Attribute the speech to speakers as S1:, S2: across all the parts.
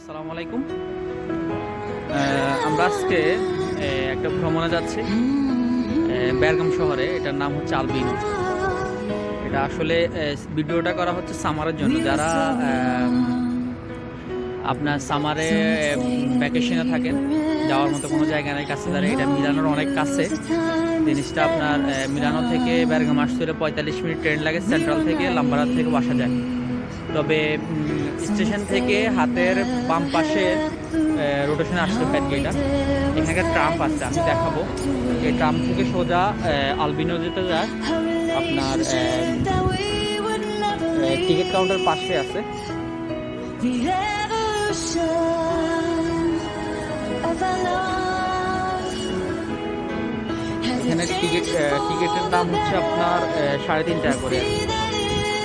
S1: আসসালামু আলাইকুম। আমরা আজকে একটা ভ্রমণে যাচ্ছি। বেরগাম শহরে। এটার নাম হচ্ছে আলবিনো। এটা আসলে ভিডিওটা করা হচ্ছে সামারের জন্য। যারা আপনার সামারে ভ্যাকেশনে থাকেন, যাওয়ার মতো কোনো জায়গা নাই, কাছে দাঁড়িয়ে। এটা মিলানোর অনেক কাছে। জিনিসটা আপনার মিলানো থেকে বেরগাম আসতে হলে পঁয়তাল্লিশ মিনিট ট্রেন লাগে, সেন্ট্রাল থেকে লাম্বারাত থেকে বাসা যায়। তবে স্টেশন থেকে হাতের বাম পাশে রোটেশনে আসতে ব্যাটগেটা এখানকার ট্রাম্প আছে, আমি দেখাবো। এই ট্রাম থেকে সোজা আলবিনো যেতে যায়। আপনার টিকিট কাউন্টার পাশে আছে। এখানে টিকিট টিকিটের দাম হচ্ছে আপনার সাড়ে তিন টাকা করে।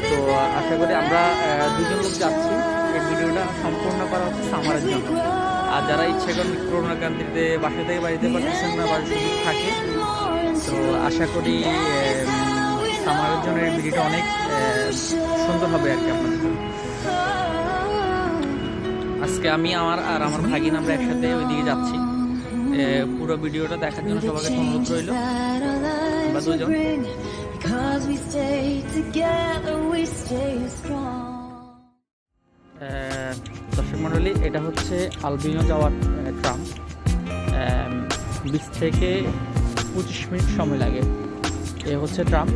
S1: তো আশা করি আমরা দুজন লোক যাচ্ছি। এই ভিডিওটা সম্পূর্ণ করা হচ্ছে সামারের জন্য। আর যারা ইচ্ছে করেন করোনা কান্তিতে বাসা থেকে বাড়িতে পারতেছেন না বাড়ির সুযোগ থাকে, তো আশা করি সামারের জন্য এই ভিডিওটা অনেক সুন্দর হবে আর কি আপনাদের। আজকে আমি আমার আর আমার ভাগিন আমরা একসাথে ওইদিকে যাচ্ছি। পুরো ভিডিওটা দেখার জন্য সবাইকে অনুরোধ রইল। আমরা দুজন।
S2: We stay together, we stay strong.
S1: দর্শক মণ্ডলী এটা হচ্ছে আলবিনো যাওয়ার ট্রাম বিশ থেকে পঁচিশ মিনিট সময় লাগে। এ হচ্ছে ট্রাম।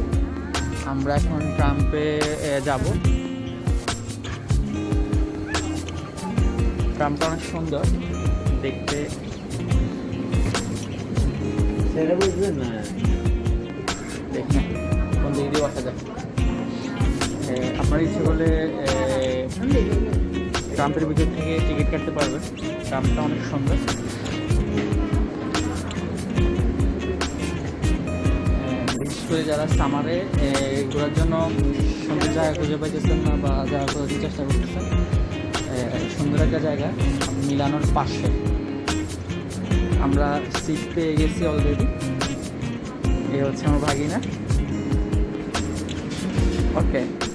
S1: আমরা এখন ট্রাম্পে যাব। ট্রামটা অনেক সুন্দর দেখতে।
S3: সেটা বুঝবেন না।
S1: দেখুন। কোন দিক দিয়ে বসা যায় আপনার ইচ্ছে করলে ট্রাম্পের ভিতর থেকে টিকিট কাটতে পারবেন। ট্রাম্পটা অনেক সুন্দর। বিশেষ করে যারা সামারে ঘোরার জন্য সুন্দর জায়গা খুঁজে পাইতেছেন না বা জায়গা খোঁজার চেষ্টা করতেছেন সুন্দর একটা জায়গা, মিলানোর পাশে। আমরা সিট পেয়ে গেছি অলরেডি এ হচ্ছে আমার ভাগিনা। Okay.